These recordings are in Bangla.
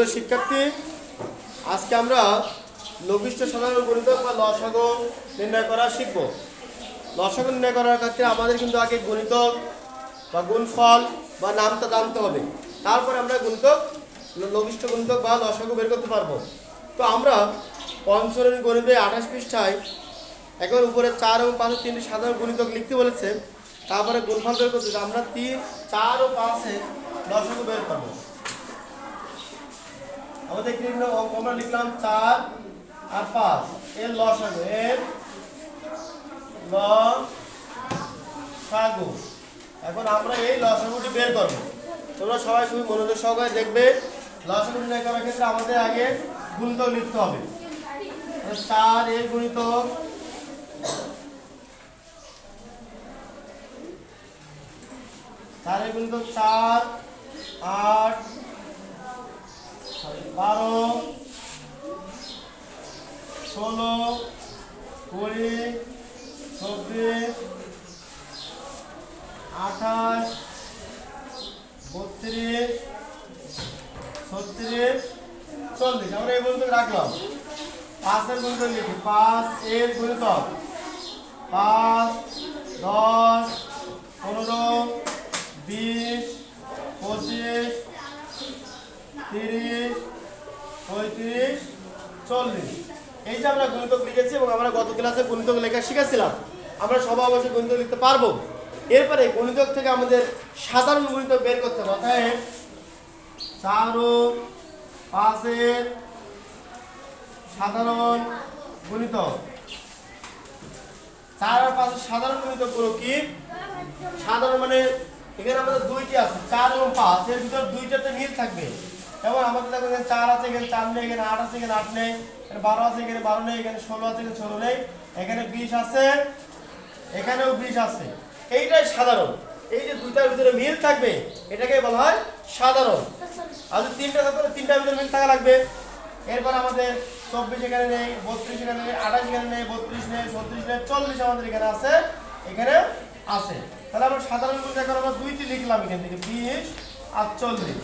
প্রিয় শিক্ষার্থী, আজকে আমরা লঘিষ্ঠ সাধারণ গণিতক বা লসাগ নির্ণয় করা শিখব। লসাগ নির্ণয় করার ক্ষেত্রে আমাদের কিন্তু আগে গণিতক বা গুণফল বা নামটা জানতে হবে। তারপরে আমরা গণিতক ল- লঘিষ্ঠ গণিতক বা লসাগু বের করতে পারব। তো আমরা পঞ্চরণ গণিতে আঠাশ পৃষ্ঠায় একবার উপরে চার এবং পাঁচের তিনটি সাধারণ গণিতক লিখতে বলেছে। তারপরে গুণফল বের করতে আমরা তিন, চার ও পাঁচে লসাগু বের করব। আমাদের লিখলাম অঙ্ক আমরা লিখলাম চার আর পাঁচ। এর লসাগু এর লসাগু। এখন আমরা এই লসাগুটি বের করব। তোমরা সবাই খুবই মনোযোগ সহকারে দেখবে। লসাগু নির্ণয় করার ক্ষেত্রে আমাদের আগে গুণিতক লিখতে হবে। চার এর গুণিতক চার এর গুণিতক চার, আট বারো, ষোলো, কুড়ি, চব্বিশ, আঠাশ, বত্রিশ, ছত্রিশ, চল্লিশ। আমরা এই পর্যন্ত রাখলাম। পাঁচের গুণিতক লিখি। পাঁচ, এর গুণিতক। পাঁচ, দশ, পনেরো, বিশ, পঁচিশ তিরিশ, পঁয়ত্রিশ, চল্লিশ। এই যে আমরা গুণিতক লিখেছি এবং আমরা গত ক্লাসে গুণিতক লেখা শিখেছিলাম, আমরা সবাই অবশ্যই গণিতক লিখতে পারব। এরপরে গুণিতক থেকে আমাদের সাধারণ গুণিতক বের করতে হবে অর্থাৎ চার ও পাঁচের সাধারণ গুণিতক। চার আর পাঁচের সাধারণ গুণিতকগুলো কি? সাধারণ মানে এখানে আমাদের দুইটি আছে, চার এবং পাঁচ, এর ভিতর দুইটাতে মিল থাকবে। যেমন আমাদের দেখো এখানে চার আছে, এখানে চার নেই, এখানে আট আছে, এখানে আট নেই, এখানে বারো আছে, এখানে বারো নেই, এখানে ষোলো আছে, এখানে ষোলো নেই, এখানে বিশ আছে, এখানেও বিশ আছে। এইটাই সাধারণ। এই যে দুইটার ভিতরে মিল থাকবে, এটাকে বলা হয় সাধারণ। আর যদি তিনটা থাকবে তিনটার ভিতরে মিল থাকা লাগবে। এরপর আমাদের চব্বিশ এখানে নেই, বত্রিশ এখানে নেই, আঠাশ এখানে নেই, বত্রিশ নেই, ছত্রিশ নেই, চল্লিশ আমাদের এখানে আছে এখানে আছে। তাহলে আমরা সাধারণ আমরা দুইটি লিখলাম এখান থেকে, বিশ আর চল্লিশ।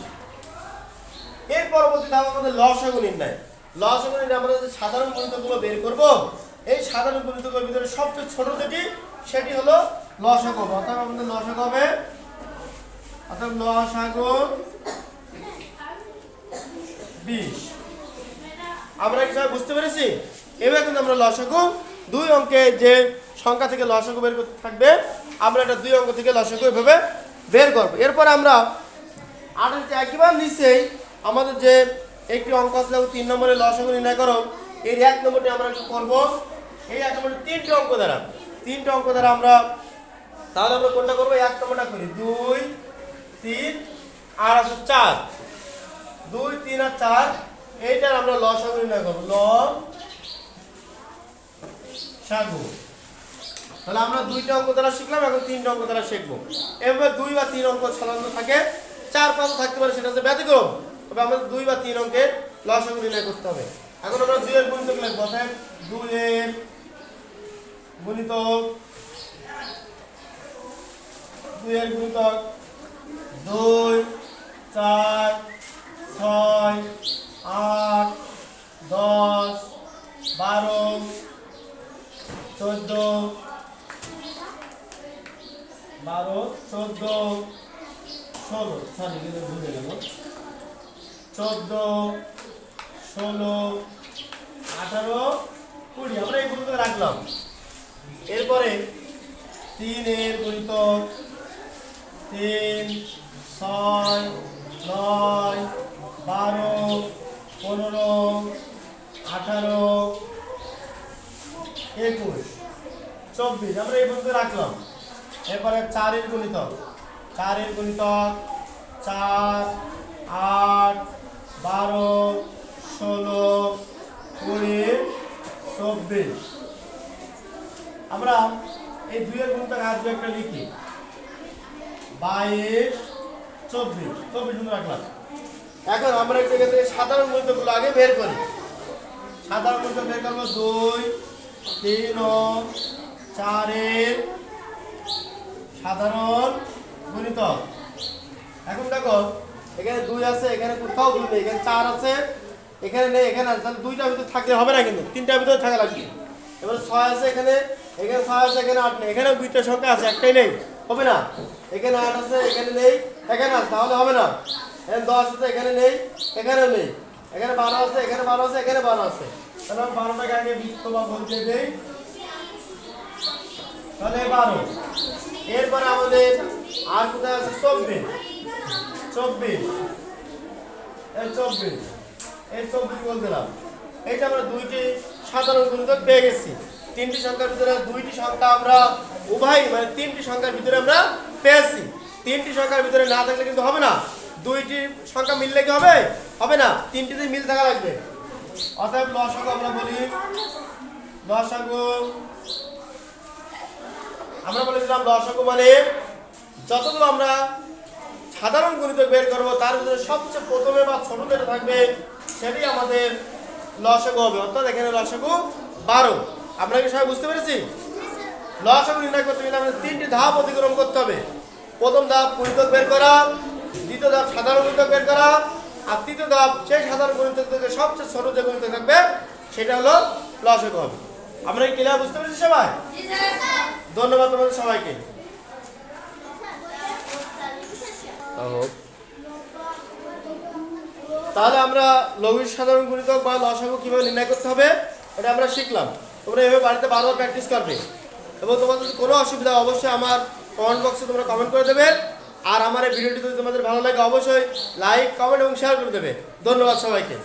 এর পরবর্তী ধাপ আমাদের লসাগু নির্ণয় লসাগু নির্ণয় আমরা যে সাধারণ গণিতগুলো বের করব, এই সাধারণ গণিতগুলোর ভিতরে সবচেয়ে ছোট যেটি, সেটি হলো লসাগু অর্থাৎ আমাদের লসাগু হবে, অর্থাৎ লসাগু বিশ। আমরা কি বুঝতে পেরেছি? এবার কিন্তু আমরা লসাগু দুই অঙ্কে যে সংখ্যা থেকে লসাগু বের করতে থাকবে, আমরা এটা দুই অঙ্ক থেকে লসাগু এভাবে বের করব। এরপর আমরা আটের একেবারে নিচেই আমাদের যে একটি অঙ্ক আছে তিন নম্বরে লসাগু নির্ণয় করো। এর এক নম্বরটি আমরা কি করব। এই এক নম্বরে তিনটি অঙ্ক দ্বারা। তিনটে অঙ্ক দ্বারা আমরা তাহলে আমরা কোনটা করব? এক নম্বরটা করি দুই, তিন, আর আছে চার। দুই, তিন আর চার, এইটার আমরা লসাগু নির্ণয় করব। ল তাহলে আমরা দুইটা অঙ্ক দ্বারা শিখলাম, এখন তিনটা অঙ্ক দ্বারা শিখব। এভাবে দুই বা তিন অঙ্ক সাধারণত থাকে, চার পাঁচ থাকতে পারে, সেটা হচ্ছে ব্যতিক্রম। তবে আমাদের দুই বা তিন অঙ্কের লসাগু নির্ণয় করতে হবে। এখন আমরা দুইয়ের গুণিতক লিখব। অর্থাৎ দুইয়ের গুণিতক দুইয়ের গুণিতক দুই, চার, ছয়, আট, দশ, বারো, চোদ্দ বারো, চোদ্দ, ষোলো। সরি, কিন্তু ভুলে গেল। চোদ্দ, ষোলো, আঠারো, কুড়ি। আমরা এই পর্যন্ত রাখলাম। এরপরে তিনের গুণিতক তিন, ছয়, নয়, বারো, পনেরো, আঠারো, একুশ। চব্বিশ। আমরা এই পর্যন্ত রাখলাম। এরপরে চারের গুণিতক। চারের গুণিতক চার, আট বারো, ষোলো, কুড়ি, চব্বিশ। আমরা এই দুইয়ের গুণিতক আজ একটা লিখি। বাইশ, চব্বিশ। চব্বিশ কিন্তু রাখলাম। এখন আমরা একটা থেকে সাধারণ গুণিতকগুলো আগে বের করি। সাধারণ গুণিতক বের করব দুই, তিন, চারের সাধারণ গুণিতক এখন দেখো এখানে দুই আছে এখানে কোথাও দুই নেই, এখানে চার আছে, এখানে নেই, এখানে আছে, তাহলে দুইটার ভিতরে থাকলে হবে না কিন্তু, তিনটার ভিতরে থাকা লাগবে। এবার ছয় আছে এখানে এখানে ছয় আছে, এখানে আট নেই, এখানেও দুইটা সংখ্যা আছে, একটাই নেই, হবে না? এখানে আট আছে, এখানে নেই, এখানে আছে, তাহলে হবে না। এখানে দশ আছে, এখানে নেই, এখানেও নেই। এখানে বারো আছে, এখানে বারো আছে, এখানে বারো আছে। তাহলে আমি বারোটাকে আগে বৃত্ত বা বলতে দেই। তাহলে বারো। এরপরে আমাদের আর কোথায় আছে? চব্বিশ। চব্বিশ। এই চব্বিশ এই চব্বিশ বলছিলাম। এইটা আমরা দুইটি সাধারণ গুণিতক পেয়ে গেছি। তিনটি সংখ্যার ভিতরে দুইটি সংখ্যা আমরা উভয় মানে তিনটি সংখ্যার ভিতরে আমরা পেয়েছি। তিনটি সংখ্যার ভিতরে না থাকলে কিন্তু হবে না। দুইটি সংখ্যা মিললে কি হবে? হবে না। তিনটিতে মিল থাকা লাগবে। অতএব লসাগু আমরা বলি, লসাগু, আমরা বলেছিলাম লসাগু মানে যতগুলো আমরা সাধারণ গণিত বের করব তার ভিতরে সবচেয়ে প্রথমে বা ছোট যেটা থাকবে সেটাই আমাদের লসাগু হবে। অর্থাৎ এখানে লসাগু বারো। আমরা কি সবাই বুঝতে পেরেছি? লসাগু নির্ণয় করতে গেলে আমাদের তিনটি ধাপ অতিক্রম করতে হবে। প্রথম ধাপ গুণিতক বের করা দ্বিতীয় ধাপ সাধারণ গুণিতক বের করা আর তৃতীয় ধাপ সেই সাধারণ গণিত থেকে সবচেয়ে ছোট যে গণিত থাকবে সেটা হলো লসাগু হবে। আমরা কি ক্লিয়ার বুঝতে পেরেছি সবাই? ধন্যবাদ তোমাদের সবাইকে। তাহলে আমরা লঘুর সাধারণ গুণিতক বা লসাগু কীভাবে নির্ণয় করতে হবে, এটা আমরা শিখলাম। তোমরা এভাবে বাড়িতে বারবার প্র্যাকটিস করবে। এবং তোমাদের কোনো অসুবিধা অবশ্যই আমার কমেন্ট বক্সে তোমরা কমেন্ট করে দেবে। আর আমার এই ভিডিওটি যদি তোমাদের ভালো লাগে, অবশ্যই লাইক কমেন্ট এবং শেয়ার করে দেবে। ধন্যবাদ সবাইকে।